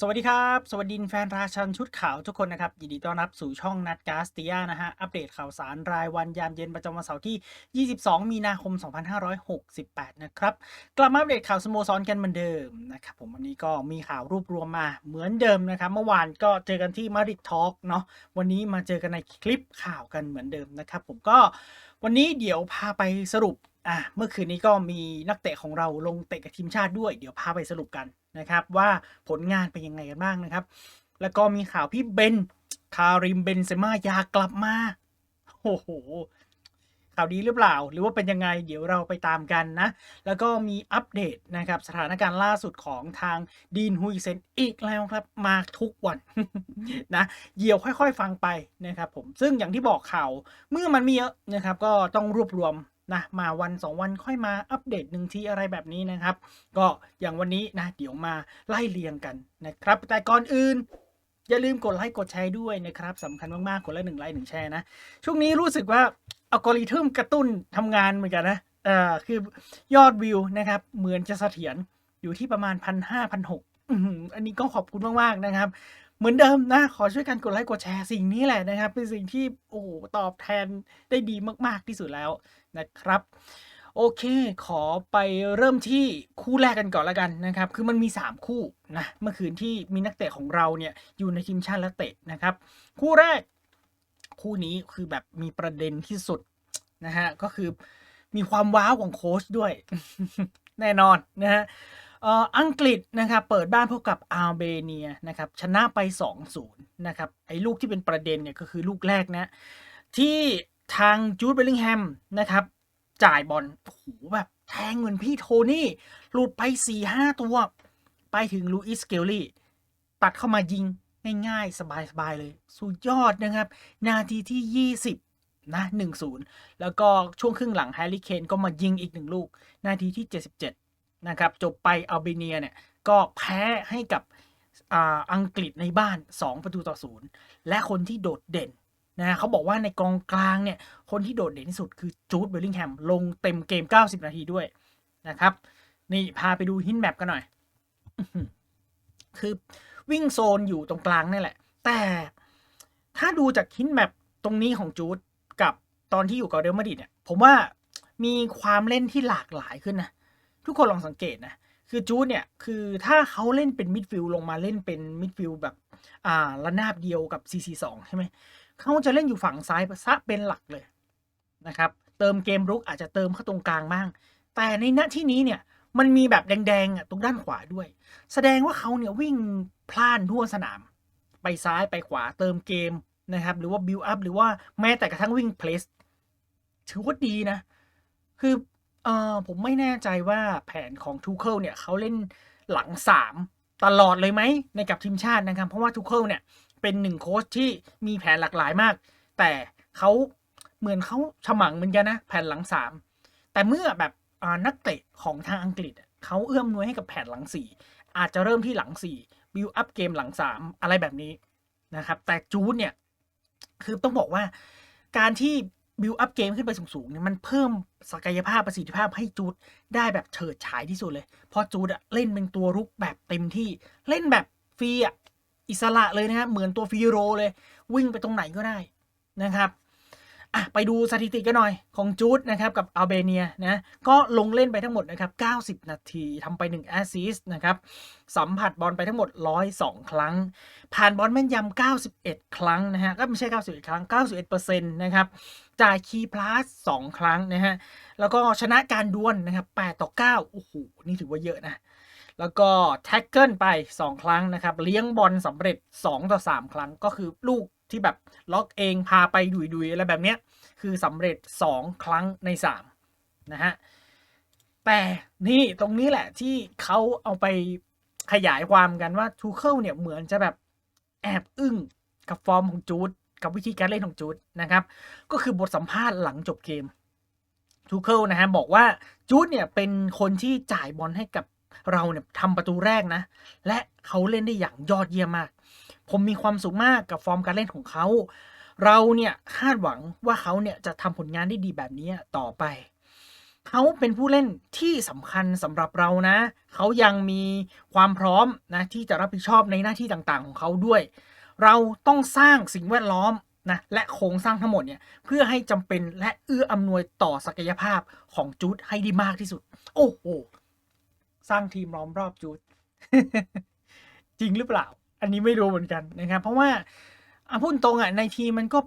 สวัสดีครับ สวัสดีแฟนราชันชุดขาวทุกคนนะครับ ยินดีต้อนรับสู่ช่องนัดกาสติยานะฮะ อัปเดตข่าวสารรายวันยามเย็นประจำวันเสาร์ที่ 22 มีนาคม 2568 นะครับ กลับมาอัปเดตข่าวสโมสรกันเหมือนเดิมนะครับผมวันนี้ก็มีข่าวรวบรวมมาเหมือนเดิมนะครับ เมื่อวานก็เจอกันที่มาริดทอล์กเนาะวันนี้มาเจอกันในคลิปข่าวกันเหมือนเดิมนะครับ ผมก็วันนี้เดี๋ยวพาไปสรุปอะเมื่อคืนนี้ก็มีนักเตะของเราลงเตะกับทีมชาติด้วย เดี๋ยวพาไปสรุปกัน นะครับว่าผลงานเป็นยังไงกันบ้างนะครับ แล้วก็มีข่าวพี่เบนคาริมเบนเซม่าอยากกลับมาโอ้โหข่าวดีหรือเปล่า หรือว่าเป็นยังไงเดี๋ยวเราไปตามกันนะ แล้วก็มีอัปเดตนะครับสถานการณ์ล่าสุดของทางดีนฮุยเซนอีกแล้วครับมาทุกวันนะเดี๋ยวค่อยๆฟังไปนะครับผมซึ่งอย่างที่บอกข่าวเมื่อมันมีเยอะนะครับก็ต้องรวบรวม นะมาวันสองวันค่อยมาอัปเดตหนึ่งทีอะไรแบบนี้นะครับ ก็อย่างวันนี้นะเดี๋ยวมาไล่เรียงกันนะครับ แต่ก่อนอื่นอย่าลืมกดไลค์กดแชร์ด้วยนะครับสำคัญมากๆคนละหนึ่งไลค์หนึ่งแชร์นะ ช่วงนี้รู้สึกว่าอัลกอริทึมกระตุ้นทำงานเหมือนกันนะเอ่อคือยอดวิวนะครับเหมือนจะเสถียรอยู่ที่ประมาณพันห้าพันหกอันนี้ก็ขอบคุณมากๆนะครับ เหมือนเดิมนะ ขอช่วยกันกดไลค์กดแชร์สิ่งนี้แหละนะครับ เป็นสิ่งที่โอ้ตอบแทนได้ดีมาก ๆที่สุดแล้ว นะครับโอเค ขอไปเริ่มที่คู่แรกกันก่อนละกันนะครับ คือมันมี 3 คู่นะ เมื่อคืนที่มีนักเตะของเราเนี่ยอยู่ในทีมชาติและเตะนะครับ คู่แรก คู่นี้คือแบบมีประเด็นที่สุดนะฮะ ก็คือมีความว้าวของโค้ชด้วย แน่นอนนะฮะอ่ออังกฤษนะครับเปิดบ้านพบกับอาร์เบเนียนะครับชนะไป2-0นะครับไอ้ลูกที่เป็นประเด็นเนี่ยก็คือลูกแรกนะที่ทางจูดเบลลิงแฮมนะครับ จ่ายบอลโอ้โหแบบแทงเหมือนพี่โทนี่ หลุดไป4ี่ห้าตัว ไปถึงลูอิสเกลลี่ ตัดเข้ามายิงง่ายๆ สบายๆ เลย สุดยอดนะครับ นาทีที่ 20 นะ1-0 แล้วก็ช่วงครึ่งหลังแฮร์รี่เคนก็มายิงอีกหนึ่งลูก นาทีที่ 77 นะครับ จบไปอัลเบเนียเนี่ย ก็แพ้ให้กับอ,อังกฤษในบ้าน 2 ประตูต่อศูนย์และคนที่โดดเด่น นะเขาบอกว่าในกองกลางเนี่ย คนที่โดดเด่นที่สุดคือจูดเบลลิงแฮมลงเต็มเกม 90 นาทีด้วยนะครับ นี่พาไปดูฮินแมปกันหน่อย คือวิ่งโซนอยู่ตรงกลางนี่แหละ แต่ถ้าดูจากฮินแมปตรงนี้ของจูดกับตอนที่อยู่กับเรอัลมาดริดเนี่ยผมว่ามีความเล่นที่หลากหลายขึ้นนะ ทุกคนลองสังเกตนะ คือจูดเนี่ย คือถ้าเขาเล่นเป็นมิดฟิลด์ลงมาเล่นเป็นมิดฟิลด์แบบ อ่าระนาบเดียวกับ 4-4-2 ใช่ไหม เขาจะเล่นอยู่ฝั่งซ้ายซะเป็นหลักเลยนะครับ เติมเกมรุกอาจจะเติมเข้าตรงกลางบ้าง แต่ในณที่นี้เนี่ยมันมีแบบแดงๆอะตรงด้านขวาด้วย แสดงว่าเขาเนี่ยวิ่งพล่านทั่วสนาม ไปซ้ายไปขวาเติมเกมนะครับ หรือว่าบิวอัพหรือว่าแม้แต่กระทั่งวิ่งเพลสถือว่าดีนะ คือเออผมไม่แน่ใจว่าแผนของทูเคิลเนี่ยเขาเล่นหลังสามตลอดเลยไหมในกับทีมชาตินะครับ เพราะว่าทูเคิลเนี่ย เป็นหนึ่งโค้ชที่มีแผนหลากหลายมาก แต่เขาเหมือนเขาฉมังเหมือนกันนะ แผนหลังสามแต่เมื่อแบบนักเตะของทางอังกฤษเขาเอื้อมนวยให้กับแผนหลังสี่อาจจะเริ่มที่หลังสี่บิวอัพเกมหลังสามอะไรแบบนี้นะครับ แต่จูดเนี่ย คือต้องบอกว่าการที่บิวอัพเกมขึ้นไปสูงๆเนี่ยมันเพิ่มศักยภาพประสิทธิภาพให้จูดได้แบบเฉิดฉายที่สุดเลย เพราะจูดอะเล่นเป็นตัวรุกแบบเต็มที่เล่นแบบฟรีอะ อิสระเลยนะครับเหมือนตัวฟีโรเลย วิ่งไปตรงไหนก็ได้นะครับอะไปดูสถิติกันหน่อยของจูดนะครับกับอัลเบเนียนะก็ลงเล่นไปทั้งหมดนะครับ 90 นาทีทำไป 1 แอสซิสต์นะครับสัมผัสบอลไปทั้งหมด 102 ครั้ง ผ่านบอลแม่นยำ 91 ครั้งนะฮะก็ไม่ใช่ 91 ครั้ง 91%นะครับจ่ายคีย์พลัส2ครั้งนะฮะแล้วก็ชนะการดวลนะครับ 8 ต่อ 9 โอ้โห นี่ถือว่าเยอะนะ แล้วก็แท็กเกิลไป 2 ครั้งนะครับ เลี้ยงบอลสำเร็จ 2 ต่อ 3 ครั้งก็คือลูกที่แบบล็อกเองพาไปดุยๆอะไรแบบเนี้ยคือสำเร็จ 2 ครั้งใน3นะฮะแต่นี่ตรงนี้แหละที่เขาเอาไปขยายความกันว่าทูเคิลเนี่ยเหมือนจะแบบแอบอึ้งกับฟอร์มของจูดกับวิธีการเล่นของจูดนะครับ ก็คือบทสัมภาษณ์หลังจบเกมทูเคิลนะฮะบอกว่าจูดเนี่ยเป็นคนที่จ่ายบอลให้กับ เราเนี่ยทำประตูแรกนะ และเขาเล่นได้อย่างยอดเยี่ยมมาก ผมมีความสุขมากกับฟอร์มการเล่นของเขา เราเนี่ยคาดหวังว่าเขาเนี่ยจะทำผลงานได้ดีแบบนี้ต่อไป เขาเป็นผู้เล่นที่สำคัญสำหรับเรานะ เขายังมีความพร้อมนะที่จะรับผิดชอบในหน้าที่ต่างๆ ของเขาด้วย เราต้องสร้างสิ่งแวดล้อมนะและโครงสร้างทั้งหมดเนี่ยเพื่อให้จำเป็นและเอื้ออำนวยต่อศักยภาพของจูดให้ได้มากที่สุด โอ้โห สร้างทีมล้อมรอบจูดจริงหรือเปล่า อันนี้ไม่รู้เหมือนกันนะครับ เพราะว่าอะพูดตรงอะในทีมมันก็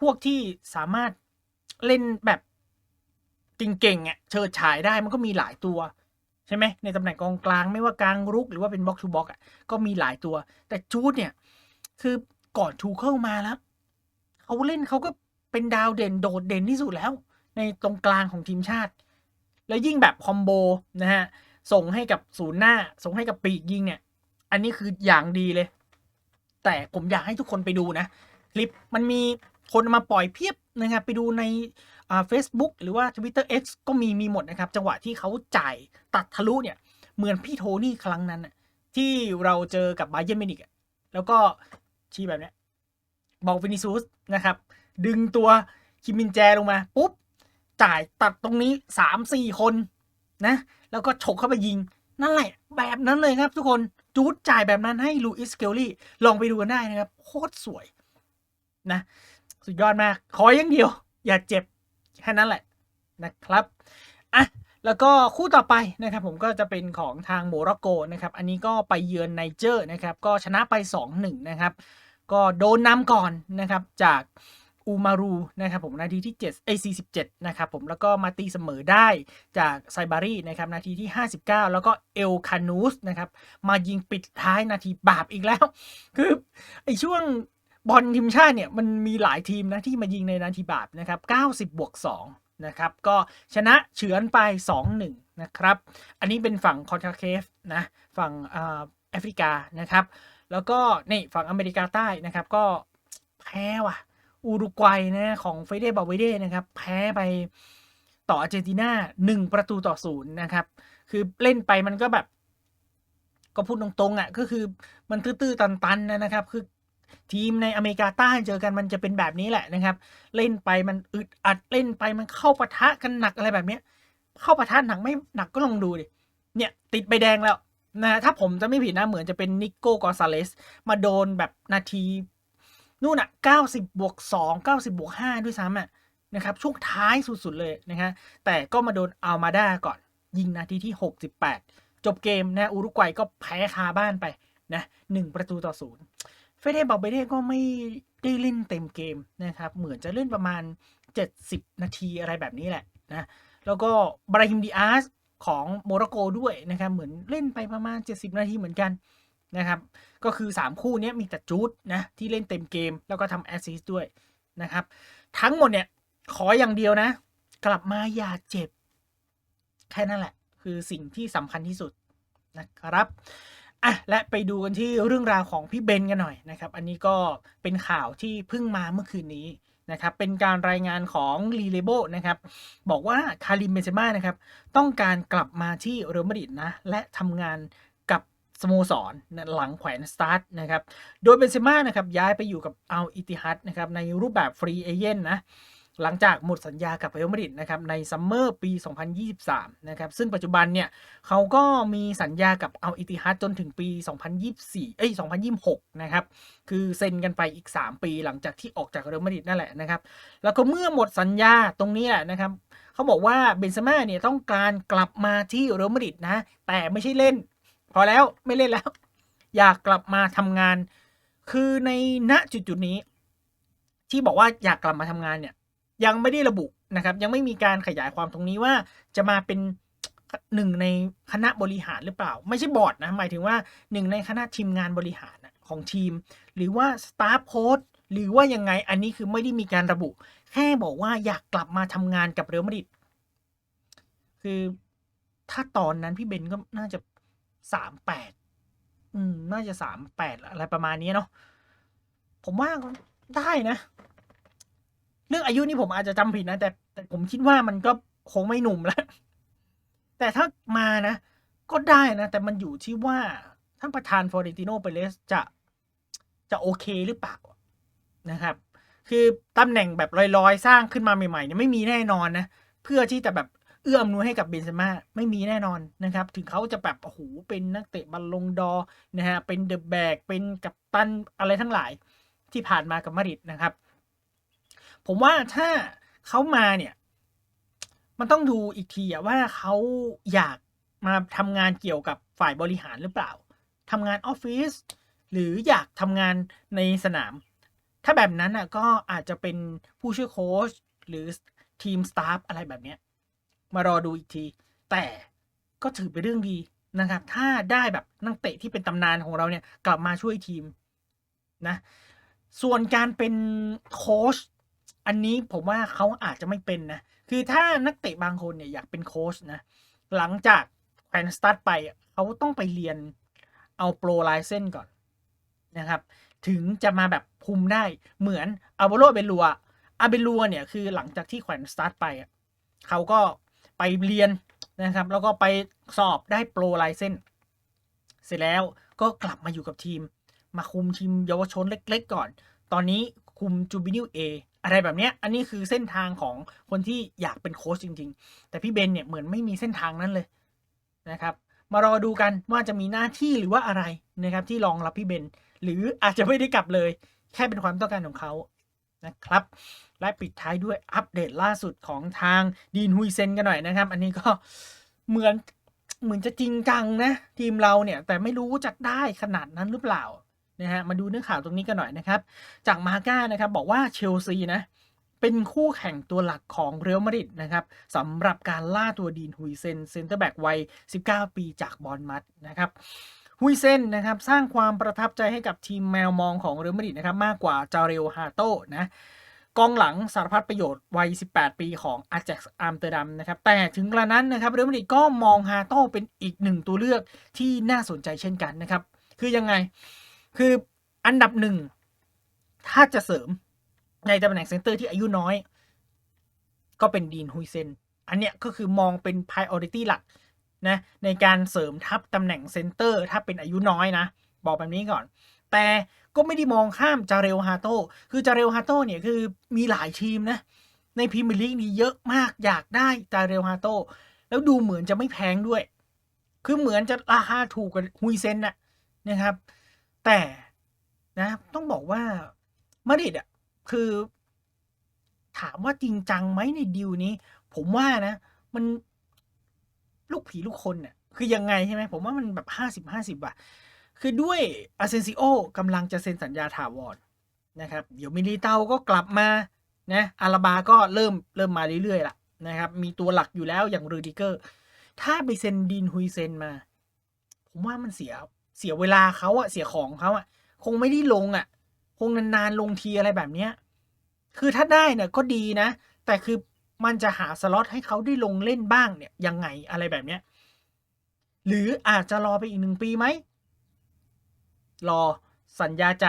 พวกที่สามารถเล่นแบบเก่งๆอะเชิดฉายได้มันก็มีหลายตัว ใช่ไหมในตำแหน่งกองกลางไม่ว่ากลางรุกหรือว่าเป็นบ็อกทูบ็อกอะก็มีหลายตัว แต่จูดเนี่ย คือก่อนทูเคิลมาแล้วเขาเล่นเขาก็เป็นดาวเด่นโดดเด่นที่สุดแล้ว ในตรงกลางของทีมชาติ แล้วยิ่งแบบคอมโบนะฮะ ส่งให้กับศูนย์หน้า ส่งให้กับปีกยิงเนี่ย อันนี้คืออย่างดีเลย แต่ผมอยากให้ทุกคนไปดูนะคลิปมันมีคนมาปล่อยเพียบนะครับไปดูในอ่า Facebook หรือว่า Twitter X ก็มีมีหมดนะครับ จังหวะที่เขาจ่ายตัดทะลุเนี่ย เหมือนพี่โทนี่ครั้งนั้นน่ะที่เราเจอกับบาเยร์นมินิกอะแล้วก็ชี้แบบเนี้ยบอกวินิซูสนะครับ ดึงตัวคิมมินแจลงมา ปุ๊บ จ่ายตัดตรงนี้สามสี่คน นะ แล้วก็ฉกเข้าไปยิง นั่นแหละ แบบนั้นเลยครับทุกคนจูดจ่ายแบบนั้นให้ลูอิสเกลลี่ลองไปดูกันได้นะครับ โคตรสวยนะ สุดยอดมาก ขออย่างเดียว อย่าเจ็บ แค่นั้นแหละนะครับอะแล้วก็คู่ต่อไปนะครับผมก็จะเป็นของทางโมร็อกโกนะครับ อันนี้ก็ไปเยือนไนเจอร์นะครับ ก็ชนะไป 2-1 นะครับ ก็โดนนำก่อนนะครับจาก อูมารูนะครับผมนาทีที่7เอ47นะครับผมแล้วก็มาตีเสมอได้จากไซบารีนะครับนาทีที่ 59 แล้วก็เอลคานูสนะครับมายิงปิดท้ายนาทีบาปอีกแล้ว คือไอช่วงบอลทีมชาติเนี่ยมันมีหลายทีมนะที่มายิงในนาทีบาปนะครับ90บวก2นะครับก็ชนะเฉือนไป 2-1นะครับอันนี้เป็นฝั่งคอนคาเคฟนะฝั่งแอฟริกานะครับแล้วก็นี่ฝั่งอเมริกาใต้นะครับก็แพ้ว่ะ อุรุกวัยนะของเฟเดบาเวเดนะครับ แพ้ไปต่ออาร์เจนตินาหนึ่งประตูต่อศูนย์นะครับ คือเล่นไปมันก็แบบ ก็พูดตรงๆอะ ก็คือมันตื้อๆตันๆนะครับ คือทีมในอเมริกาใต้เจอกันมันจะเป็นแบบนี้แหละนะครับ เล่นไปมันอึดอัดเล่นไปมันเข้าปะทะกันหนักอะไรแบบเนี้ย เข้าปะทะหนักไม่หนักก็ลองดูดิเนี่ยติดใบแดงแล้วนะถ้าผมจะไม่ผิดนะเหมือนจะเป็นนิโก้กอนซาเลสมาโดนแบบนาที นู่นอะ90บวก2 90บวก5ด้วยซ้ำอะนะครับช่วงท้ายสุดๆเลยนะฮะแต่ก็มาโดนอัลมาด้าก่อน ยิงนาทีที่ 68 จบเกมนะอุรุกวัยก็แพ้คาบ้านไปนะ1ประตูต่อศูนย์เฟเดบาเบเดก็ไม่ได้เล่นเต็มเกมนะครับเหมือนจะเล่นประมาณ 70 นาทีอะไรแบบนี้แหละนะแล้วก็บราฮิมดิอาสของโมร็อกโกด้วยนะครับเหมือนเล่นไปประมาณ 70 นาทีเหมือนกัน นะครับ ก็คือ 3 คู่นี้มีแต่จูดนะที่เล่นเต็มเกมแล้วก็ทำแอสซิสต์ด้วยนะครับ ทั้งหมดเนี่ยขออย่างเดียวนะ กลับมาอย่าเจ็บ แค่นั้นแหละ คือสิ่งที่สำคัญที่สุดนะครับอะและไปดูกันที่เรื่องราวของพี่เบนกันหน่อยนะครับ อันนี้ก็เป็นข่าวที่เพิ่งมาเมื่อคืนนี้นะครับเป็นการรายงานของลีเลโบนะครับบอกว่าคาริมเบนเซม่านะครับต้องการกลับมาที่เรอัลมาดริดนะและทำงาน สโมสรนหลังแขวนสตาร์ทนะครับ โดยเบนเซม่านะครับย้ายไปอยู่กับอัลอิติฮัดนะครับในรูปแบบฟรีเอเจนต์นะหลังจากหมดสัญญากับเรอัลมาดริดนะครับในซัมเมอร์ปี 2023 นะครับซึ่งปัจจุบันเนี่ยเขาก็มีสัญญากับอัลอิติฮัดจนถึงปี 2024 เอ้ย 2026 นะครับ คือเซ็นกันไปอีก 3 ปีหลังจากที่ออกจากเรอัลมาดริดนั่นแหละนะครับ แล้วก็เมื่อหมดสัญญาตรงนี้แหละนะครับ เขาบอกว่าเบนเซม่าเนี่ยต้องการกลับมาที่เรอัลมาดริดนะ แต่ไม่ใช่เล่น พอแล้วไม่เล่นแล้ว อยากกลับมาทำงาน คือในณจุดจุดนี้ ที่บอกว่าอยากกลับมาทำงานเนี่ย ยังไม่ได้ระบุนะครับ ยังไม่มีการขยายความตรงนี้ว่าจะมาเป็นหนึ่งในคณะบริหารหรือเปล่า ไม่ใช่บอร์ดนะหมายถึงว่าหนึ่งในคณะทีมงานบริหารของทีม หรือว่าสตาฟโค้ดหรือว่ายังไงอันนี้คือไม่ได้มีการระบุ แค่บอกว่าอยากกลับมาทำงานกับเรอัลมาดริดคือถ้าตอนนั้นพี่เบนก็น่าจะ สามแปดอืม น่าจะสามแปดอะไรประมาณนี้เนาะผมว่าได้นะ เรื่องอายุนี่ผมอาจจะจำผิดนะ แต่แต่ผมคิดว่ามันก็คงไม่หนุ่มแล้ว แต่ถ้ามานะ ก็ได้นะ แต่มันอยู่ที่ว่าท่านประธานฟลอเรนติโนเปเรสจะจะโอเคหรือเปล่านะครับ คือตำแหน่งแบบลอยๆ สร้างขึ้นมาใหม่ๆเนี่ยไม่มีแน่นอนนะ เพื่อที่จะแบบ เอื้ออำนวยให้กับเบนเซม่าไม่มีแน่นอนนะครับ ถึงเขาจะแบบโอ้โหเป็นนักเตะบัลลงดอร์นะฮะเป็นเดอะแบกเป็นกัปตันอะไรทั้งหลายที่ผ่านมากับมาริดนะครับ ผมว่าถ้าเขามาเนี่ยมันต้องดูอีกทีว่าเขาอยากมาทำงานเกี่ยวกับฝ่ายบริหารหรือเปล่าทำงานออฟฟิศหรืออยากทำงานในสนาม ถ้าแบบนั้นอะก็อาจจะเป็นผู้ช่วยโค้ชหรือทีมสตาฟอะไรแบบเนี้ย มารอดูอีกที แต่ก็ถือเป็นเรื่องดีนะครับ ถ้าได้แบบนักเตะที่เป็นตำนานของเราเนี่ยกลับมาช่วยทีมนะ ส่วนการเป็นโค้ชอันนี้ผมว่าเขาอาจจะไม่เป็นนะ คือถ้านักเตะบางคนเนี่ยอยากเป็นโค้ชนะ หลังจากแฟนสตาร์ทไปเขาต้องไปเรียนเอาโปรไลเซนก่อนนะครับ ถึงจะมาแบบคุมได้เหมือนอาโบโลเบลัวอาเบลัวเนี่ยคือหลังจากที่แขวนสตาร์ทไปเขาก็ ไปเรียนนะครับ แล้วก็ไปสอบได้โปรไลเซนเสร็จแล้วก็กลับมาอยู่กับทีม มาคุมทีมเยาวชนเล็ก ๆ ก่อน ตอนนี้คุมจูบินิวเออะไรแบบเนี้ยอันนี้คือเส้นทางของคนที่อยากเป็นโค้ชจริง ๆ แต่พี่เบนเนี่ยเหมือนไม่มีเส้นทางนั้นเลยนะครับ มารอดูกันว่าจะมีหน้าที่หรือว่าอะไรนะครับที่รองรับพี่เบน หรืออาจจะไม่ได้กลับเลย แค่เป็นความต้องการของเขา นะครับและปิดท้ายด้วยอัปเดตล่าสุดของทางดีนฮุยเซนกันหน่อยนะครับ อันนี้ก็เหมือนเหมือนจะจริงจังนะทีมเราเนี่ยแต่ไม่รู้จะได้ขนาดนั้นหรือเปล่านะฮะมาดูเนื้อข่าวตรงนี้กันหน่อยนะครับ จากมาก้านะครับบอกว่าเชลซีนะเป็นคู่แข่งตัวหลักของเรอัลมาดริดนะครับสำหรับการล่าตัวดีนฮุยเซนเซนเตอร์แบ็กวัย 19 ปีจากบอลมัดนะครับ ฮุยเซนนะครับสร้างความประทับใจให้กับทีมแมวมองของเรอัลมาดริดนะครับมากกว่าจาเรลฮาโตนะกองหลังสารพัดประโยชน์วัย 18 ปีของอาแจ็กซ์อัมสเตอร์ดัมนะครับแต่ถึงกระนั้นนะครับเรอัลมาดริดก็มองฮาโตเป็นอีกหนึ่งตัวเลือกที่น่าสนใจเช่นกันนะครับคือยังไงคืออันดับหนึ่งถ้าจะเสริมในตำแหน่งเซนเตอร์ที่อายุน้อย ก็เป็นดีนฮุยเซน อันเนี้ยก็คือมองเป็น priority หลัก นะในการเสริมทัพตำแหน่งเซนเตอร์ ถ้าเป็นอายุน้อยนะ บอกแบบนี้ก่อน แต่ก็ไม่ได้มองข้ามจาเรลฮาโต้คือจาเรลฮาโต้เนี่ยคือมีหลายทีมนะ ในพรีเมียร์ลีกนี่เยอะมากอยากได้จาเรลฮาโต้แล้วดูเหมือนจะไม่แพงด้วย คือเหมือนจะราคาถูกกว่าฮุยเซนนะนะครับ แต่นะต้องบอกว่ามาดริดอะคือ ถามว่าจริงจังไหมในดีลนี้ ผมว่านะ มัน ลูกผีลูกคนเนี่ยคือยังไงใช่ไหมผมว่ามันแบบห้าสิบห้าสิบอะคือด้วยอาเซนซิโอกำลังจะเซ็นสัญญาถาวรนะครับ เดี๋ยวมิลิเตาก็กลับมานะอาราบาก็เริ่มเริ่มมาเรื่อยๆละนะครับมีตัวหลักอยู่แล้วอย่างรูดิเกอร์ ถ้าไปเซ็นดินฮุยเซนมา ผมว่ามันเสียเสียเวลาเขาอะเสียของเขาอะคงไม่ได้ลงอะคงนานๆลงทีอะไรแบบเนี้ยคือถ้าได้เนี่ยก็ดีนะ แต่คือ มันจะหาสล็อตให้เขาได้ลงเล่นบ้างเนี่ยยังไงอะไรแบบเนี้ยหรืออาจจะรอไปอีกหนึ่งปีไหม รอสัญญาใจ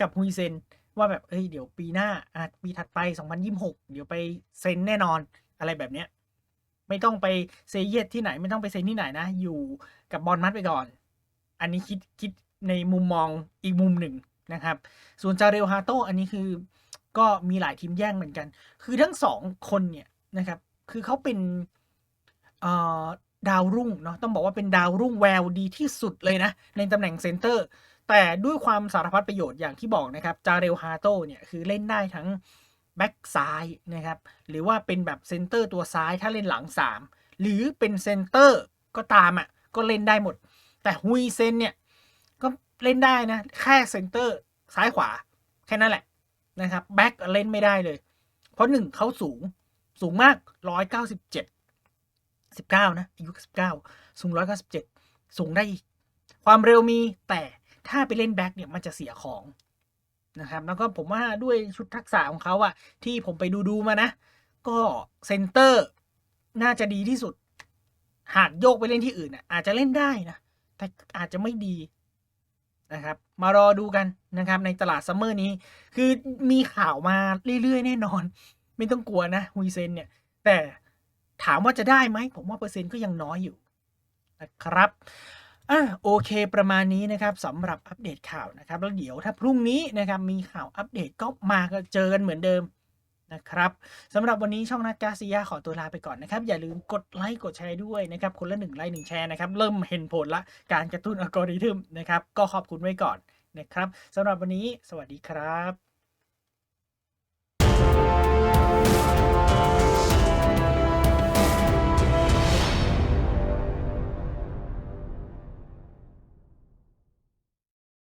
กับฮุยเซนว่าแบบเอ้ยเดี๋ยวปีหน้าอาจปีถัดไป 2026 เดี๋ยวไปเซ็นแน่นอนอะไรแบบเนี้ยไม่ต้องไปเซเยตที่ไหนไม่ต้องไปเซ็นที่ไหนนะ อยู่กับบอลมัดไปก่อน อันนี้คิดคิดในมุมมองอีกมุมหนึ่งนะครับ ส่วนจาเรลฮาโตอันนี้คือ ก็มีหลายทีมแย่งเหมือนกัน คือทั้งสองคนเนี่ยนะครับ คือเขาเป็นดาวรุ่งเนาะต้องบอกว่าเป็นดาวรุ่งแววดีที่สุดเลยนะ ในตำแหน่งเซนเตอร์ แต่ด้วยความสารพัดประโยชน์อย่างที่บอกนะครับ จาเรลฮาโตเนี่ย คือเล่นได้ทั้งแบ็กซ้ายนะครับ หรือว่าเป็นแบบเซนเตอร์ตัวซ้ายถ้าเล่นหลัง 3 หรือเป็นเซนเตอร์ก็ตามอะ่ะก็เล่นได้หมด แต่ฮุยเซนเนี่ย ก็เล่นได้นะ แค่เซนเตอร์ซ้ายขวา แค่นั้นแหละ นะครับแบ็กเล่นไม่ได้เลย เพราะหนึ่งเขาสูงสูงมากร้อยเก้าสิบเจ็ดสิบเก้านะอายุสิบเก้าสูงร้อยเก้าสิบเจ็ดสูงได้ความเร็วมีแต่ถ้าไปเล่นแบ็กเนี่ยมันจะเสียของนะครับ แล้วก็ผมว่าด้วยชุดทักษะของเขาอะที่ผมไปดูดูมานะ ก็เซนเตอร์น่าจะดีที่สุด หากโยกไปเล่นที่อื่นอะอาจจะเล่นได้นะ แต่อาจจะไม่ดีนะครับ มารอดูกันนะครับ ในตลาดซัมเมอร์นี้ คือมีข่าวมาเรื่อยๆ แน่นอน ไม่ต้องกลัวนะฮุยเซนเนี่ย แต่ถามว่าจะได้ไหม ผมว่าเปอร์เซ็นต์ก็ยังน้อยอยู่นะครับอะโอเคประมาณนี้นะครับสำหรับอัปเดตข่าวนะครับ แล้วเดี๋ยวถ้าพรุ่งนี้นะครับมีข่าวอัปเดตก็มาก็เจอกันเหมือนเดิม นะครับสำหรับวันนี้ช่องนักกาซิยาขอตัวลาไปก่อนนะครับ อย่าลืมกดไลค์กดแชร์ด้วยนะครับ คนละหนึ่งไลค์หนึ่งแชร์นะครับ เริ่มเห็นผลละการกระตุ้นอัลกอริทึมนะครับ ก็ขอบคุณไว้ก่อนนะครับสำหรับวันนี้ สวัสดีครับ